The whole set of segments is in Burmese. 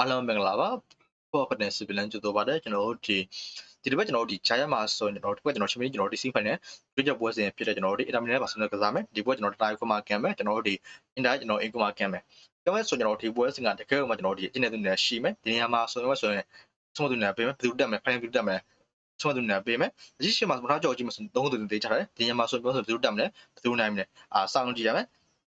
အားလုံးမင်္ဂလာပါပေါ်ပတဲ့စီပလန်ကျတော့ပါတယ်ကျွန်တော်တို့ဒီဒီတစ်ပတ်ကျွန်တော်တို့ဒီဂျာရမှာဆိုရင်ကျွန်တော်တို့ဒီပတ်ကျွန်တော်ချင်းမင်းကျွန်တော်တို့ဒီစီဖိုင်နဲ့တွေ့ကြပွဲစဉ်ဖြစ်တဲ့ကျွန်တော်တို့ဒီအင်တာမီနဲ့ပါဆင်ကစားမယ်ဒီပွဲကျွန်တော်တိုင်းကွန်မာကမ်မယ်ကျွန်တော်တို့ဒီအင်တာကျွန်တော်အင်ကွန်မာကမ်မယ်ကျွန်တော်ဆိုကျွန်တော်ဒီပွဲစဉ်ကတကယ်မှကျွန်တော်တို့ဒီအင်းနဲ့သူနဲ့ရှိမယ်ဒီနေရာမှာဆိုရင်ဆိုရင်ဆုံးသူနဲ့ပေးမယ်ဘယ်သူတက်မယ်ဖိုင်ဘယ်သူတက်မယ်ဆုံးသူနဲ့ပေးမယ်အကြီးရှိမှမထားကြောက်ကြည့်မစသုံးသူတွေတေးချတယ်ဒီနေရာမှာဆိုပြောဆိုဘယ်သူတက်မလဲဘယ်သူနိုင်မလဲအာစောင့်ကြည့်ရမယ်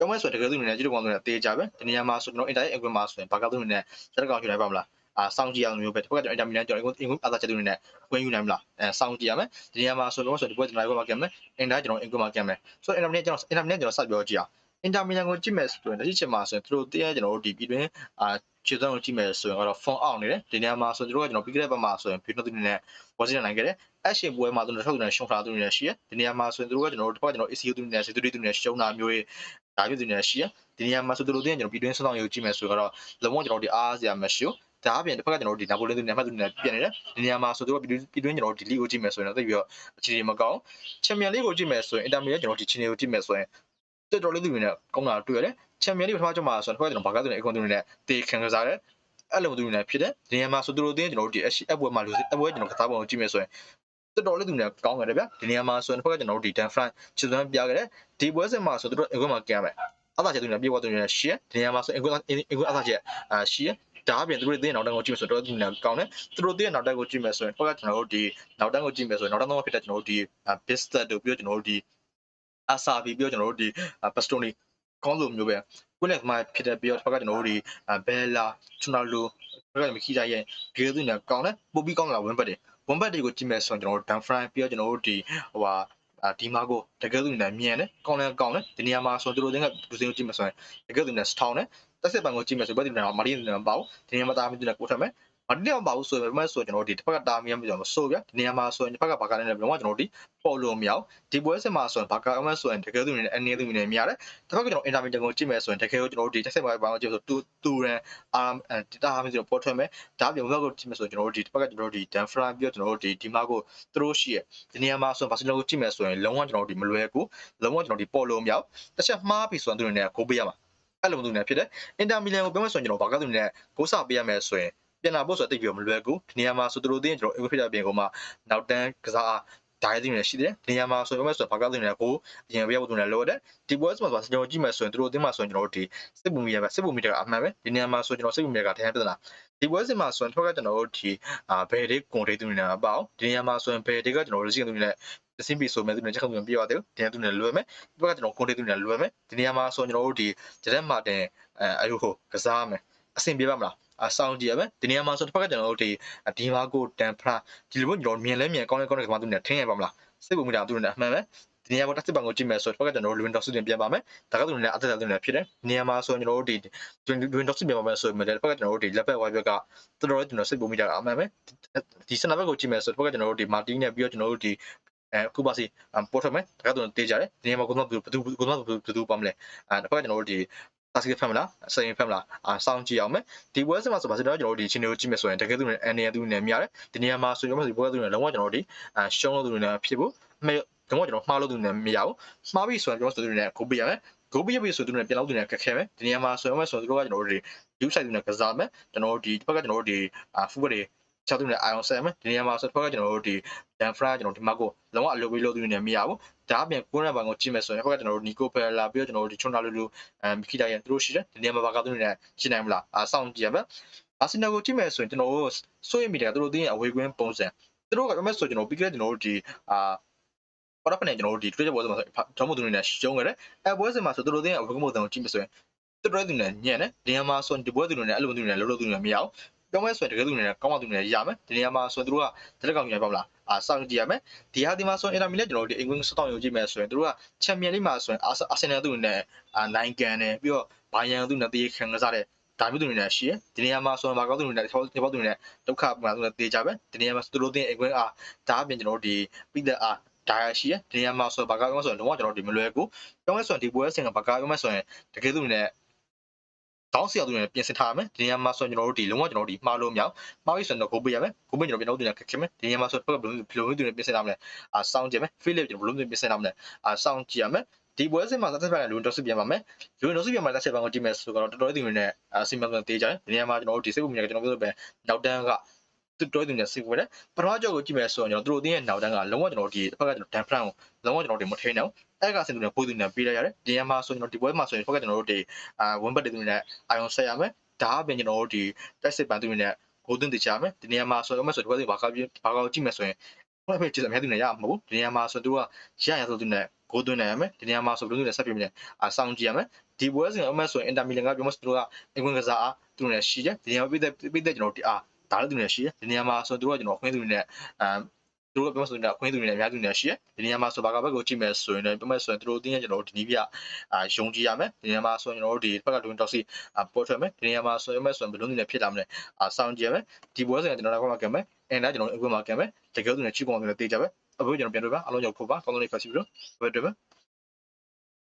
ကျောင်းမဲဆိုတကယ်သူနေကြည့်တော့ကောင်းတယ်တေးကြပဲဒီနေရာမှာဆိုကျွန်တော် internet အကွန်မှာဆိုရင်ဘာကသူနေစက်ကောင်ယူနိုင်ပါမလားအာစောင့်ကြည့်အောင်မျိုးပဲတစ်ခါကျွန်တော် intermediate ကျွန်တော်အင်ကွန်အသာချက်သူနေနဲ့ဝင်ယူနိုင်မလားအဲစောင့်ကြည့်ရမယ်ဒီနေရာမှာဆိုတော့ဆိုဒီဘက်ကျွန်တော် market မယ် inter ကျွန်တော် income market မယ်ဆိုတော့ intermediate ကျွန်တော် intermediate ကျွန်တော်စပြောကြည့်အောင် intermediate ကိုကြည့်မယ်ဆိုရင်တချိချင်မှာဆိုရင်သူတို့တရားကျွန်တော်တို့ဒီပြည်တွင်းအာ ခြေသွန်းကိုကြည့်မယ်ဆိုရင်တော့ phone out နေတယ်ဒီနေရာမှာဆိုတို့ကကျွန်တော်ပြီးခဲ့တဲ့ဘက်မှာဆိုရင် video တူနေနဲ့ position နိုင်ခဲ့တယ်အရှင်ပွဲမှာသူတို့ထုတ်နေရှုံထားသူနေရှိရဒီနေရာမှာဆိုရင်တို့ကကျွန်တော်တို့တစ်ခါကျွန်တော် ECU တူနေနဲ့ security တူနေရှုံတာမျိုးတွေဒါမျိုးတူနေရှိရဒီနေရာမှာဆိုတို့တင်ကျွန်တော်ပြည်တွင်းစောင့်ရုံကြည့်မယ်ဆိုတော့လုံးဝကျွန်တော်ဒီအားစရာမရှိဘူးဒါအပြင်တစ်ဖက်ကကျွန်တော်တို့ဒီနာပိုလီသူနဲ့မှတ်သူနဲ့ပြင်နေတယ်ဒီနေရာမှာဆိုတော့ပြည်တွင်းကျွန်တော်တို့ဒီလီကိုကြည့်မယ်ဆိုရင်တော့သိပြီးတော့အခြေအနေမကောင်းချန်ပီယံလိကိုကြည့်မယ်ဆိုရင်အင်တာမီဒီယကျွန်တော်ဒီချီနေကိုကြည့်မယ်ဆိုရင် တော်တော်လေးသူတွေနဲ့ကောင်းတာတွေ့ရတယ်ချန်ပီယံလိပထမကျမှဆိုတော့တစ်ဖက်ကကျွန်တော်ဘာကသူနဲ့အကွန်သူနဲ့တေခံကစားတယ်အဲ့လိုသူတွေနဲ့ဖြစ်တယ်ဒီနေရာမှာဆိုတို့တင်ကျွန်တော်တို့ဒီအရှိအပွဲမှာလူအပွဲကျွန်တော်ကစားပုံကိုကြည့်မယ်ဆိုရင်တော်တော်လေးသူနဲ့ကောင်းတယ်ဗျဒီနေရာမှာဆိုရင်တစ်ဖက်ကကျွန်တော်တို့ဒီ Dan Frank ချစ်သွမ်းပြခဲ့တယ်ဒီပွဲစဉ်မှာဆိုတော့အကွန်မှာကမ်းမယ်အသာချက်သူနဲ့ပြေဝသူနဲ့ရှီဒီနေရာမှာဆိုအကွန်အကွန်အသာချက်အာရှီဒါအပြင်သူတို့တင်းနောက်တန်းကိုကြည့်မယ်ဆိုတော့တော်တော်ကောင်းတယ်သူတို့တင်းနောက်တန်းကိုကြည့်မယ်ဆိုရင်တော့ကျွန်တော်တို့ဒီနောက်တန်းကိုကြည့်မယ်ဆိုရင်နောက်တန်းတော့ဖြစ်တဲ့ကျွန်တော်တို့ဒီ business တို့ပြီးတော့ကျွန်တော်တို့ဒီ အစာပြီးပြီးတော့ကျွန်တော်တို့ဒီ pastoni ကောင်းလိုမျိုးပဲကိုလည်းမှဖြစ်တဲ့ပြီးတော့ဘက်ကကျွန်တော်တို့ဒီဘဲလာကျွန်တော်လိုဘက်ကမခီးကြရဲ့ဂေးသူနဲ့ကောင်းတယ်ပို့ပြီးကောင်းလာဝင်းဘက်တွေဝင်းဘက်တွေကိုကြည့်မယ်ဆိုရင်ကျွန်တော်တို့ down front ပြီးတော့ကျွန်တော်တို့ဒီဟိုဟာဒီမာကိုတကယ်လို့နေမြန်တယ်ကောင်းတယ်ကောင်းတယ်ဒီနေရာမှာဆိုတော့သူတို့ကဒူစင်းကိုကြည့်မယ်ဆိုရင်တကယ်လို့နေ strong တယ်တက်စစ်ပံကိုကြည့်မယ်ဆိုဘယ်ဒီနေရာမှာမာရီနေမှာပေါ့ဒီနေရာမှာတာမီနေကိုထမယ် မာရီနေမှာပေါ့ဆိုရင်ဘယ်မှာဆိုကျွန်တော်တို့ဒီတစ်ဖက်ကတာမီမပြောမဆိုးဗျဒီနေရာမှာဆိုရင်တစ်ဖက်ကဘာကလည်းဘယ်တော့ကျွန်တော်တို့ဒီပေါ်လို့မရအောင်ဒီပွဲစစ်မှာဆိုရင်ဘာကအမှဆိုရင်တကယ်လို့နေအနေသူနေမြရတယ်တစ်ဖက်ကကျွန်တော်အင်တာမီတကိုကြည့်မယ်ဆိုရင်တကယ်လို့ကျွန်တော်တို့ဒီတက်စစ်ပံဘာကိုကြည့်ဆိုတူတူရန်အာဒီတာမီဆိုတော့ပေါ်ထွက်မယ်ဒါပြင်ဘက်ကိုကြည့်မယ်ဆိုရင်ကျွန်တော်တို့ဒီတစ်ဖက်ကကျွန်တော်တို့ဒီဒန်ဖရန်ပြီးတော့ကျွန်တော်တို့ဒီဒီမာကိုသူတို့ရှိရဒီနေရာမှာဆိုရင်ဘာစီလိုကိုကြည့်မယ်ဆိုရင်လုံးဝကျွန်တော်တို့ဒီမလွယ်ကူလုံးဝကျွန်တော်ဒီပေါ်လို့မရအောင်တစ်ချက်မှားပြီဆိုရင်သူတို့နေကိုပေးရမှာအဲ့လိုမျိုးနေဖြစ်တယ်အင်တာမီလန်ကိုပြောမယ်ဆိုရင်ကျွန်တော်ဘာကသူနေကိုးစာပေးရမယ်ဆိုရင် ပြန်လာဖို့ဆိုတော့တိတ်ပြီးမလွယ်ကူဒီနေရာမှာဆိုသူတို့တင်းကျွန်တော်အင်္ဂလိပ်ပြပြင်ကိုမှနောက်တန်းကစားဒါရည်တွေရှိတယ်ဒီနေရာမှာဆိုရင်ဆိုဘာကသူနေကိုအရင်ပြဖို့သူနေလိုတယ်ဒီပွဲမှာဆိုကျွန်တော်ကြည့်မယ်ဆိုရင်သူတို့တင်းမှာဆိုရင်ကျွန်တော်တို့ဒီစစ်ပူမီယာပဲစစ်ပူမီတာကအမှန်ပဲဒီနေရာမှာဆိုကျွန်တော်စစ်ပူမီတာကတန်းပြဿနာဒီပွဲစဉ်မှာဆိုရင်ထွက်ကကျွန်တော်တို့ဒီအာဘယ်ဒေးကွန်ဒေးသူနေမှာပေါ့ဒီနေရာမှာဆိုရင်ဘယ်ဒေးကကျွန်တော်တို့ရှိသူနေအစင်းပြီဆိုမဲ့သူနဲ့ချက်ခုံပြန်ပြပါတယ်ဒီနေရာသူနဲ့လွယ်မယ်ဒီဘက်ကကျွန်တော်ကွန်ဒေးသူနဲ့လွယ်မယ်ဒီနေရာမှာဆိုရင်ကျွန်တော်တို့ဒီဂျက်မာတင်အဲအယူဟိုကစားမယ်အဆင်ပြေပါမလား အဆောင်ကြည့်ရမယ်ဒီနေရာမှာဆိုတစ်ဖက်ကကျွန်တော်တို့ဒီဒီမာကိုတန်ဖရာဒီလိုမျိုးကျွန်တော်မြင်လဲမြင်ကောင်းလဲကောင်းလဲကမှသူနဲ့ထင်းရပါမလားစိတ်ပုံမိတာသူနဲ့အမှန်ပဲဒီနေရာမှာတက်စစ်ပံကိုကြည့်မယ်ဆိုတော့တစ်ဖက်ကကျွန်တော်တို့ Windows တင်ပြန်ပါမယ်ဒါကသူနဲ့အသက်သက်သူနဲ့ဖြစ်တယ်ဒီနေရာမှာဆိုရင်ကျွန်တော်တို့ဒီ Windows ပြန်ပါမယ်ဆိုရင်တစ်ဖက်ကကျွန်တော်တို့ဒီ laptop wifi ကတော်တော်ကျွန်တော်စိတ်ပုံမိတာကအမှန်ပဲဒီစနဘက်ကိုကြည့်မယ်ဆိုတော့တစ်ဖက်ကကျွန်တော်တို့ဒီ Martin နဲ့ပြီးတော့ကျွန်တော်တို့ဒီအဲခုပါစီပေါ်ထမယ်ဒါကတော့တေးကြတယ်ဒီနေရာမှာကိုတော့ဘယ်သူကိုတော့ဘယ်သူပါမလဲအဲတစ်ဖက်ကကျွန်တော်တို့ဒီ တာစကဖက်မလားစရင်ဖက်မလားအာစောင့်ကြည့်အောင်မယ်ဒီပွဲစမှာဆိုပါဆိုတော့ကျွန်တော်တို့ဒီချင်းတွေကိုကြည့်မယ်ဆိုရင်တကယ်သူနဲ့အန်နီယသူနဲ့များတယ်ဒီနေရာမှာဆိုရင်ဒီပွဲသူနဲ့လုံးဝကျွန်တော်တို့ဒီအာရှုံးလို့သူနဲ့ဖြစ်ဖို့မဲ့တော့ကျွန်တော်မှားလို့သူနဲ့မရဘူးမှားပြီဆိုရင်ကျွန်တော်တို့နဲ့ကိုပြရမယ်ကိုပြရပြီဆိုသူနဲ့ပြန်လို့သူနဲ့ခက်ခဲမယ်ဒီနေရာမှာဆိုရင်ဆိုသူတို့ကကျွန်တော်တို့ဒီ view site သူနဲ့ကစားမယ်ကျွန်တော်တို့ဒီတစ်ဖက်ကကျွန်တော်တို့ဒီအာဖူဘတွေ ချောက်သူနဲ့ ion 7မယ်ဒီနေရာမှာဆိုတစ်ဖက်ကကျွန်တော်တို့ဒီ dan fra ကျွန်တော်ဒီမှာကိုလုံးဝအလုပ်ပြီးလုပ်သူနဲ့မရဘူးဒါအပြင်ကိုရဘန်ကိုကြည့်မယ်ဆိုရင်ဘက်ကကျွန်တော်တို့ Nico Bella ပြီးတော့ကျွန်တော်တို့ဒီချွန်နာလူလူအမ်မီကီတာရန်သူတို့ရှိတယ်ဒီနေရာမှာဘာကသူတွေနဲ့ရှင်းနိုင်မလားအာစောင့်ကြည့်ရမယ်အာဆင်နယ်ကိုကြည့်မယ်ဆိုရင်ကျွန်တော်တို့စိုးရိမ်မိတယ်သူတို့တင်းရဲ့အဝေးကွင်းပုံစံသူတို့ကပြောမယ်ဆိုကျွန်တော်ပြီးခဲ့တဲ့ကျွန်တော်တို့ဒီအာဘာလို့ဖနေကျွန်တော်တို့ဒီ Twitter ပေါ်မှာဆိုတော့မို့သူတွေနဲ့ရှုံးခဲ့တယ်အဲပွဲစဉ်မှာဆိုသူတို့တင်းရဲ့အဝေးကွင်းပုံစံကိုကြည့်မယ်ဆိုရင်သူတို့တွေနဲ့ညံ့တယ်ဒီနေရာမှာဆိုဒီပွဲသူတွေနဲ့အဲ့လိုသူတွေနဲ့လှုပ်လှုပ်သူတွေနဲ့မရအောင် ပြောမဲဆိုရင်တကယ်သူနေနဲ့ကောင်းမှသူနေနဲ့ရမယ်ဒီနေရာမှာဆိုရင်တို့ကတလက်ကောင်ပြန်ပါမလားအာစောင့်ကြည့်ရမယ်ဒီဟာဒီမှာဆိုရင်အင်တာမီလက်ကျွန်တော်တို့ဒီအင်္ဂလိပ်စတောင်းရုံကြည့်မယ်ဆိုရင်တို့ကချန်ပီယံလိမှာဆိုရင်အာဆင်နယ်သူနေနဲ့အာနိုင်ကန်တယ်ပြီးတော့ဘိုင်ယန်သူနဲ့တေးခံကစားတဲ့ဒါမျိုးသူတွေနဲ့ရှိရဒီနေရာမှာဆိုရင်ဘာကောင်းသူတွေနဲ့ဒီဘောသူတွေနဲ့ဒုက္ခမှာသူနဲ့တေးကြပဲဒီနေရာမှာသူတို့တင်အကွင်းအားဒါအပြင်ကျွန်တော်တို့ဒီပြီးတဲ့အားဒါရရှိရဒီနေရာမှာဆိုဘာကောင်းဆိုရင်လုံးဝကျွန်တော်ဒီမလွယ်ကူပြောင်းလဲဆိုရင်ဒီပွဲစင်ကဘာကောင်းဆိုရင်တကယ်သူနဲ့ တောင်းစီအောင်သူနဲ့ပြင်ဆင်ထားရမယ်ဒီနေရာမှာဆိုရင်ကျွန်တော်တို့ဒီလုံးဝကျွန်တော်တို့ဒီမှားလို့မရအောင်မှားပြီဆိုရင်တော့ကိုပေးရမယ်ကိုပေးကျွန်တော်ပြန်တော့သူနဲ့ခက်ခဲမယ်ဒီနေရာမှာဆိုဘယ်လိုဘယ်လိုသူနဲ့ပြင်ဆင်ထားမလဲအာစောင်းကြည့်မယ်ဖိလစ်ကျွန်တော်ဘယ်လိုပြင်ဆင်ထားမလဲအာစောင်းကြည့်ရမယ်ဒီပွဲစဉ်မှာသက်သက်ပြန်လူတော်စုပြန်ပါမယ်လူတော်စုပြန်မှာလက်ချက်ပန်းကိုကြည့်မယ်ဆိုတော့တော်တော်လေးသူတွေနဲ့အစီမံကုန်တေးကြတယ်ဒီနေရာမှာကျွန်တော်တို့ဒီစိတ်ဝင်ကြကျွန်တော်ပြောလို့ပဲနောက်တန်းကသူ တော်သူနဲ့စိတ်ဝင်တယ်ပထမကြောက်ကိုကြည့်မယ်ဆိုတော့ကျွန်တော်တို့အတင်းရဲ့နောက်တန်းကလုံးဝကျွန်တော်ဒီတစ်ဖက်ကကျွန်တော်ဒန်ဖလန်ကိုလုံးဝကျွန်တော်ဒီမထိန်အောင်အဲ့ကစင်သူနဲ့ပိုးသူနဲ့ပေးလိုက်ရတယ်ဒီနေရာမှာဆိုကျွန်တော်ဒီပွဲမှာဆိုရင်ဖက်ကကျွန်တော်တို့ဒီအာဝန်ဘတ်တွေသူနဲ့အာယုံဆက်ရမယ်ဒါအပြင်ကျွန်တော်တို့ဒီတက်စစ်ပန်းသူတွေနဲ့ကိုသွင်းတချမယ်ဒီနေရာမှာဆိုတော့မဆိုဒီပွဲစဉ်ဘာကောက်ဘာကောက်ကြည့်မယ်ဆိုရင်ဘယ်ဖိတ်ကျစမြဲသူနဲ့ရမှာမဟုတ်ဒီနေရာမှာဆိုသူကရရဆိုသူနဲ့ကိုသွင်းနိုင်ရမယ်ဒီနေရာမှာဆိုဘယ်လိုလဲဆက်ပြမယ်အာစောင့်ကြည့်ရမယ်ဒီပွဲစဉ်အမှဆိုရင်အင်တာမီလန်ကပြောမှဆိုသူကအင်ကွန်ကစားအားသူနဲ့ရှိတယ်ဒီနေရာမှာပြည့်တဲ့ပြည့်တဲ့ကျွန်တော်ဒီအား ဒါလည်းသူနဲ့ရှိတယ်ဒီနေရာမှာဆိုသူကကျွန်တော်ခွင်းသူနဲ့အမ်သူတို့ကပြောဆိုနေတာခွင်းသူတွေနဲ့အများသူတွေနဲ့ရှိတယ်ဒီနေရာမှာဆိုဘာကဘက်ကိုကြည့်မယ်ဆိုရင်လည်းပြောမယ်ဆိုရင်သူတို့တင်းရကျွန်တော်တို့ဒီနီးပြအာယုံကြည်ရမယ်ဒီနေရာမှာဆိုရင်ကျွန်တော်တို့ဒီဘက်ကတွင်တော့စီအာပေါ်ထွက်မယ်ဒီနေရာမှာဆိုရင်မဲ့ဆိုရင်ဘယ်လိုနေနဲ့ဖြစ်လာမလဲအာစောင့်ကြည့်ရမယ်ဒီပွဲစဉ်ကကျွန်တော်တို့ကမှကံမယ်အဲဒါကျွန်တော်တို့အခုမှကံမယ်တကယ်လို့နေချိကုန်တယ်တေးကြပဲအခုကျွန်တော်ပြန်တွေ့ပါအလုံးရောက်ဖို့ပါကောင်းဆုံးလေးဖတ်စီပြီးတော့ဘယ်တွေ့ပါ